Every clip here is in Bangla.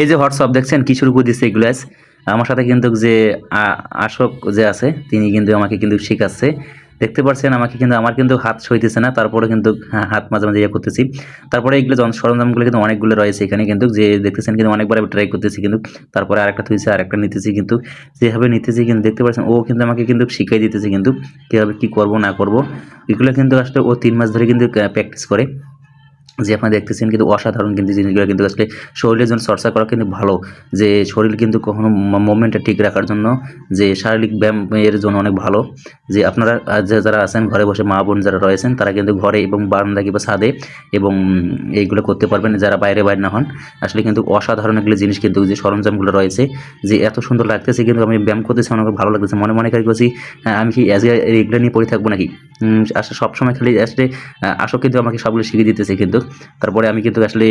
এই যে হোয়াটসঅ্যাপ দেখছেন কি শুরু করে দিচ্ছে এগুলো আমার সাথে কিন্তু যে আশোক যে আছে, তিনি কিন্তু আমাকে কিন্তু শেখাচ্ছে। দেখতে পাচ্ছেন আমাকে কিন্তু, আমার কিন্তু হাত সইতেছে না, তারপরে কিন্তু হাত মাঝে মাঝে ইয়ে করতেছি। তারপরে যন্ত্র সরঞ্জামগুলো কিন্তু অনেকগুলো রয়েছে এখানে কিন্তু, যে দেখতেছেন কিন্তু অনেকবার আমি ট্রাই করতেছি কিন্তু, তারপরে আরেকটা থুইছে, আরেকটা নিতেছি কিন্তু। যেভাবে নিতেছি কিন্তু, দেখতে পাচ্ছেন ও কিন্তু আমাকে কিন্তু শিখাই দিতেছে কিন্তু, কীভাবে কী করব, না করব। এগুলো কিন্তু আসলে ও তিন মাস ধরে কিন্তু প্র্যাকটিস করে। যে আপনারা দেখতেছেন কিন্তু অসাধারণ কিন্তু জিনিসগুলো কিন্তু আসলে শরীরের জন্য চর্চা করা কিন্তু ভালো। যে শরীর কিন্তু কখনো মুভমেন্টটা ঠিক রাখার জন্য যে শারীরিক ব্যায়ামের জন্য অনেক ভালো। যে আপনারা যারা আছেন, ঘরে বসে মা বোন যারা রয়েছেন, তারা কিন্তু ঘরে এবং বারান্দা কিংবা ছাদে এবং এইগুলো করতে পারবেন যারা বাইরে বাইরে না হন। আসলে কিন্তু অসাধারণ এগুলো জিনিস কিন্তু যে সরঞ্জামগুলো রয়েছে, যে এত সুন্দর লাগতেছে কিন্তু আমি ব্যায়াম করতেছি অনেক ভালো লাগতেছে, মনে মনে খালি করছি আমি কি আজকে এগুলো নিয়ে পড়ে থাকব নাকি? আসলে সবসময় খালি আসলে আসো কিন্তু আমাকে সবগুলো শিখিয়ে দিতেছে কিন্তু। তারপরে আমি কিন্তু আসলে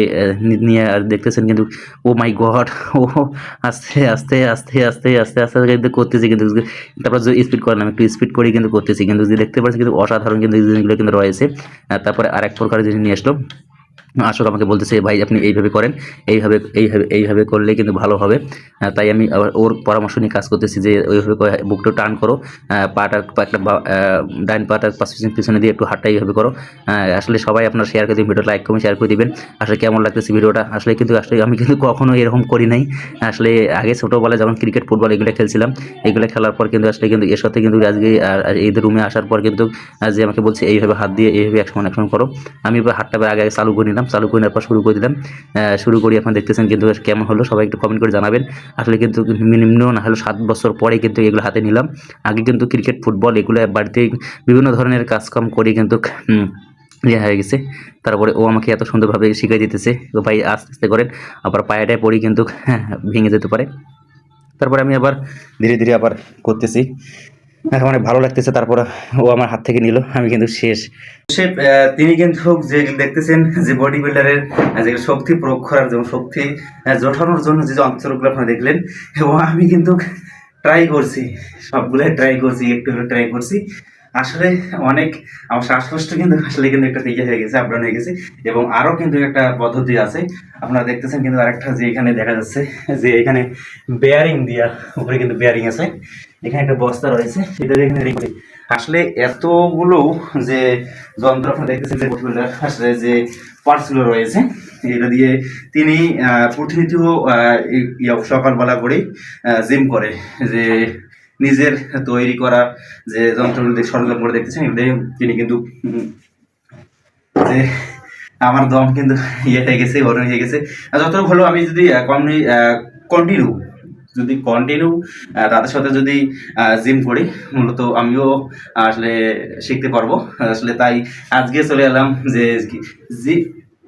নিয়ে আর দেখতেছেন কিন্তু, ও মাই গড, ও আস্তে আস্তে আস্তে আস্তে আস্তে আস্তে আস্তে কিন্তু করতেছি কিন্তু তারপর স্পিড করলাম একটু স্পিড করে কিন্তু করতেছি কিন্তু দেখতে পাচ্ছি কিন্তু অসাধারণ কিন্তু জিনিসগুলো কিন্তু রয়েছে। তারপরে আর এক প্রকার জিনিস নিয়ে আসলো। আশোক আমাকে বলতেছে ভাই আপনি এইভাবে করেন এইভাবে এইভাবে এইভাবে করলে কিন্তু ভালো হবে। তাই আমি ওর পরামর্শ নিয়ে কাজ করতেছি যে ওইভাবে বুকটা টান করো আহ, পাটা পা- একটা ডাইন পাটা পিছনে দিয়ে একটু হাতটা এইভাবে করো। আসলে সবাই আপনার শেয়ার করে দিন ভিডিও লাইক কমেন্ট শেয়ার করে দিবেন। আসলে কেমন লাগতেছে ভিডিওটা? আসলে কিন্তু আসলে আমি কিন্তু কখনো এরকম করি নাই। আসলে আগে ছোটোবেলায় যখন ক্রিকেট ফুটবল এগুলো খেলছিলাম এগুলো খেলার পর কিন্তু আসলে কিন্তু এর সাথে কিন্তু আজকে এই রুমে আসার পর কিন্তু যে আমাকে বলছে এইভাবে হাত দিয়ে এইভাবে একসমান একসমান করো। আমি হাতটা আগে আগে চালু করে নিলাম চালু করে নেওয়ার পর শুরু করে দিলাম। শুরু করি, এখন দেখতেছেন কিন্তু কেমন হলো, সবাই একটু কমেন্ট করে জানাবেন। আসলে কিন্তু নিম্ন না হলো সাত বছর পরে কিন্তু এগুলো হাতে নিলাম। আগে কিন্তু ক্রিকেট ফুটবল এগুলো বাড়িতে বিভিন্ন ধরনের কাজকাম করে কিন্তু ইয়ে হয়ে গেছে। তারপরে ও আমাকে এত সুন্দরভাবে শিখিয়ে দিতেছে, তো ভাই আস্তে আস্তে করেন। আবার পায়েটায় পড়ি কিন্তু ভেঙে যেতে পারে। তারপরে আমি আবার ধীরে ধীরে আবার করতেছি। অনেক ভালো লাগতেছে, তারপর ও আমার হাত থেকে নিল, আমি কিন্তু শেষ। সে তিনি কিন্তু যে দেখতেছেন যে বডি বিল্ডারের যে শক্তি প্রয়োগ করার জন্য, শক্তি জোটানোর জন্য যে অঞ্চলগুলো আপনারা দেখলেন, এবং আমি কিন্তু ট্রাই করছি, সবগুলাই ট্রাই করছি, একটু ট্রাই করছি। আসলে অনেক, আমার শ্বাসকষ্ট কিন্তু আসলে কিন্তু একটা ইয়ে হয়ে গেছে আপডাউন হয়ে গেছে। এবং আরও কিন্তু একটা পদ্ধতি আছে, আপনারা দেখতেছেন কিন্তু আরেকটা যে এখানে দেখা যাচ্ছে, যে এখানে বেয়ারিং দিয়া উপরে কিন্তু বেয়ারিং আছে। এখানে একটা বস্তা রয়েছে এটা দিয়ে এখানে আসলে এতগুলো যে যন্ত্র আপনারা দেখতেছেন, যে আসলে যে পার্টসগুলো রয়েছে এটা দিয়ে তিনি ইয়া সকালবেলা করেই জিম করে। যে নিজের তৈরি করা যে যন্ত্রগুলো সরঞ্জামগুলো দেখতেছেন এগুলো তিনি কিন্তু, যে আমার দম কিন্তু ইয়ে হয়ে গেছে ওর হয়ে গেছে। যতটুকু হলো আমি যদি কন্টিনিউ যদি কন্টিনিউ তাদের সাথে যদি জিম করি, মূলত আমিও আসলে শিখতে পারব। আসলে তাই আজকে চলে এলাম যে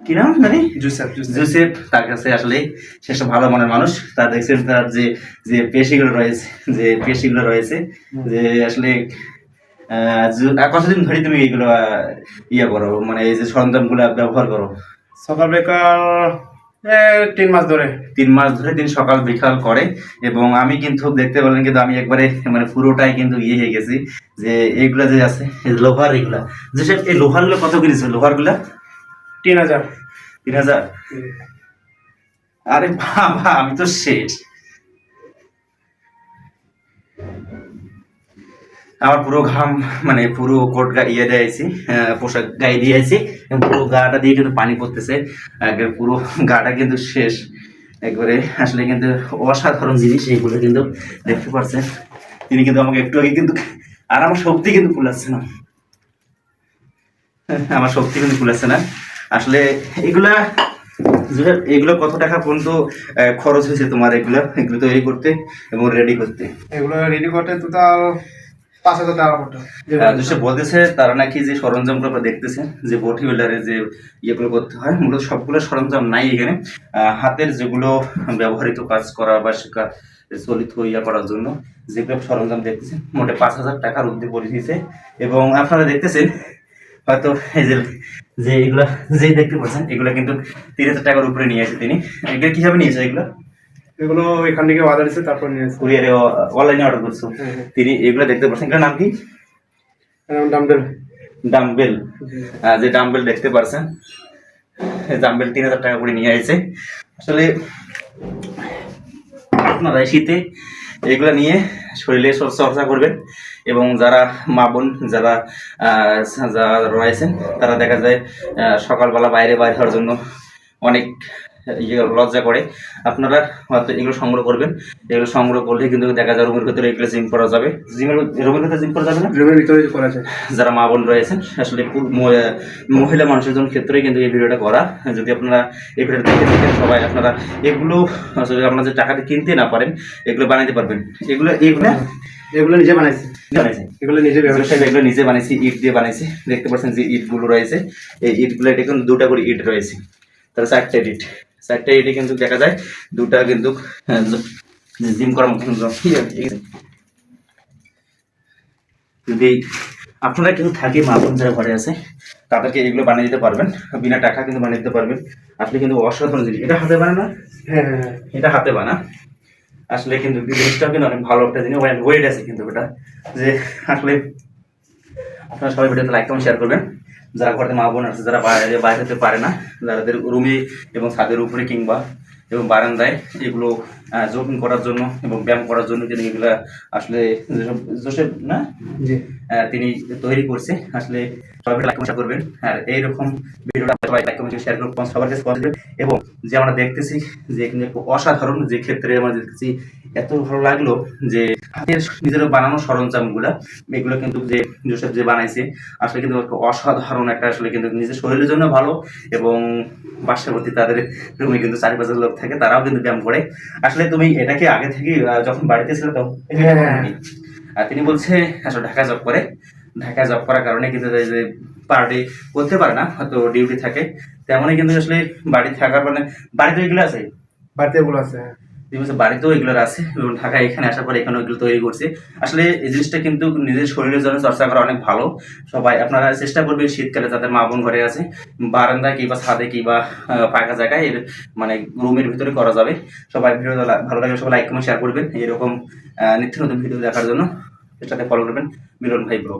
কি- নাম জানি জুসেফ জুসেফ। জোসেফ তার কাছে আসলে সে ভালো মনের মানুষ। তার দেখছেন তার যে যে পেশিগুলো রয়েছে যে পেশিগুলো রয়েছে যে আসলে যে- কতদিন ধরে তুমি এইগুলো আহ, ইয়ে করো? মানে এই যে সরঞ্জামগুলো ব্যবহার করো? সকাল বেকার তিন মাস ধরে। তিন মাস ধরে তিনি সকাল বিকাল করে এবং আমি কিন্তু দেখতে পেলেন কিন্তু আমি একবারে মানে পুরোটাই কিন্তু ইয়ে হয়ে গেছি যে এইগুলা যে আছে লোহার এগুলা। যেসব এই লোহারগুলো কত কিনেছে লোহারগুলা তিন হাজার। তিন হাজার? আরে বাবা, আমি তো শেষ। আমার পুরো ঘাম মানে পুরো কোট গা ইয়ে দিয়েছি পোশাক গায়ে দিয়েছি পুরো গাটা দিয়ে কিন্তু পানি পড়তেছে। পুরো গাটা কিন্তু শেষ। একবারে আসলে কিন্তু অসাধারণ জিনিস এইগুলো কিন্তু দেখতে পাচ্ছেন তিনি কিন্তু আমাকে একটু আগে কিন্তু, আর আমার শক্তি কিন্তু কুলাচ্ছে না। আমার শক্তি কিন্তু কুলাচ্ছে না। আসলে এগুলা এগুলো কত টাকা পর্যন্ত খরচ হয়েছে তোমার এগুলো এগুলো তৈরি করতে এবং রেডি করতে? এগুলো রেডি করতে টোটাল পাঁচ হাজার টাকা মতো। যে সে বলতেছে তারা নাকি যে সরঞ্জামগুলো আপনারা দেখতেছেন যে বডি বিল্ডারের যে ইয়েগুলো করতে হয় মূলত সবগুলো সরঞ্জাম নাই এখানে। হাতের যেগুলো ব্যবহৃত কাজ করা বা শেখা চলিত ইয়া করার জন্য যেগুলো সরঞ্জাম দেখতেছেন মোটে পাঁচ হাজার টাকার উদ্যোগ দিয়েছে এবং আপনারা দেখতেছেন হয়তো এই যে যে এগুলা যেই দেখতে পাচ্ছেন এগুলো কিন্তু তিন হাজার টাকার উপরে নিয়ে আসে তিনি। এগুলো কীভাবে নিয়েছে এগুলো? এগুলো এখান থেকে অর্ডার দিচ্ছে তারপর নিয়ে এসেছে কুরিয়ারে অনলাইনে অর্ডার করছ। তিনি এগুলো দেখতে পাচ্ছেন। এগুলোর নাম কি? ডাম্বেল ডাম্বেল যে ডাম্বেল দেখতে পারছেন ডাম্বেল তিন হাজার টাকা করে নিয়ে আসছে আসলে আপনারা শীতে এগুলো নিয়ে শরীরে চর্চা করবেন। এবং যারা মা বোন যারা যারা রয়েছেন, তারা দেখা যায় সকালবেলা বাইরে বাইরে হওয়ার জন্য অনেক লজ্জা করে। আপনারা হয়তো এগুলো সংগ্রহ করবেন। এগুলো সংগ্রহ করলে কিন্তু দেখা যায় রুমের ভিতরে এগুলো জিম করা যাবে। জিমের রুমের ভিতরে জিম করা যাবে না? রুমের ভিতরে করা যায়। যারা মা বোন রয়েছেন আসলে মহিলা মানুষের জন্য ক্ষেত্রে কিন্তু এই ভিডিওটা করা। যদি আপনারা এই ভিডিওটা দেখে থাকেন সবাই আপনারা এগুলো আসলে আপনারা যে টাকাতে কিনতে না পারেন এগুলো বানাইতে পারবেন। এগুলো এগুলো এগুলো নিজে বানাইছি। এগুলো নিজে এগুলো এগুলো নিজে বানাইছি ইট দিয়ে বানাইছি। দেখতে পাচ্ছেন যে ইটগুলো রয়েছে। এই ইটগুলো এটা কিন্তু দুটা করে ইট রয়েছে। তাহলে চারটে ইট। চারটে এটি কিন্তু দেখা যায় দুটা কিন্তু জিম করার জ- ইয়ে, যদি আপনারা কিন্তু থাকে মা বোন যারা ঘরে আছে তাদেরকে এগুলো বানিয়ে দিতে পারবেন। বিনা টাকা কিন্তু বানিয়ে দিতে পারবেন। আসলে কিন্তু অসাধারণ জিনিস। এটা হাতে বানানো হ্যাঁ হ্যাঁ হ্যাঁ। এটা হাতে বানা। আসলে কিন্তু জিনিসটা কিন্তু অনেক ভালো একটা জিনিস। ওয়েট আছে কিন্তু এটা যে আসলে আপনারা সবাই ভিডিওতে লাইক কমেন্ট শেয়ার করবেন। যারা ঘরে মা বোন আছে, যারা বাইরে বাইরে হতে পারে না যাদের রুমে এবং ছাদের উপরে কিংবা এবং বারান্দায় এগুলো জোপিং করার জন্য এবং ব্যায়াম করার জন্য কিন্তু এগুলো আসলে যেসব যেসব না? তিনি তৈরি করছে। আসলে সবাই লাইক করবেন। আর এইরকম সবাই এবং যে আমরা দেখতেছি যে এখানে অসাধারণ যে ক্ষেত্রে আমরা দেখতেছি এত ভালো লাগল যে হাতের নিজের বানানো সরঞ্জামগুলা এগুলো কিন্তু যে জোসেফ যে বানাইছে আসলে কিন্তু অসাধারণ একটা আসলে কিন্তু নিজের শরীরের জন্য ভালো এবং পার্শ্ববর্তী তাদের রুমে কিন্তু চারিপাশের লোক থাকে তারাও কিন্তু ব্যায়াম করে। আসলে তুমি এটাকে আগে থেকে যখন বাড়িতে ছিল তখন হ্যাঁ, হ্যাঁ। আর তিনি বলছে আসলে ঢাকা জব করে। ঢাকা জব করার কারণে কিন্তু যে পার্টি করতে পারে না, হয়তো ডিউটি থাকে। তেমনই কিন্তু আসলে বাড়ি থাকার মানে বাড়িতে এগুলো আছে? বাড়িতে এগুলো আছে বাড়িতেও আছে এবং ঢাকা এখানে আসার এগুলো তৈরি করছে। আসলে এই জিনিসটা কিন্তু নিজের শরীরের জন্য চর্চা করা অনেক ভালো। সবাই আপনারা চেষ্টা করবেন শীতকালে যাদের মা বোন ঘরে আছে, বারান্দায় কিংবা ছাদে কিংবা ফাঁকা জায়গায় এর মানে রুমের ভিতরে করা যাবে। সবাই ভিডিও ভালো লাগলে সবাই লাইক কমেন্ট শেয়ার করবেন। এরকম নিত্য নতুন ভিডিও দেখার জন্য এটাতে ফলো করবেন মিলন ভাই ব্রো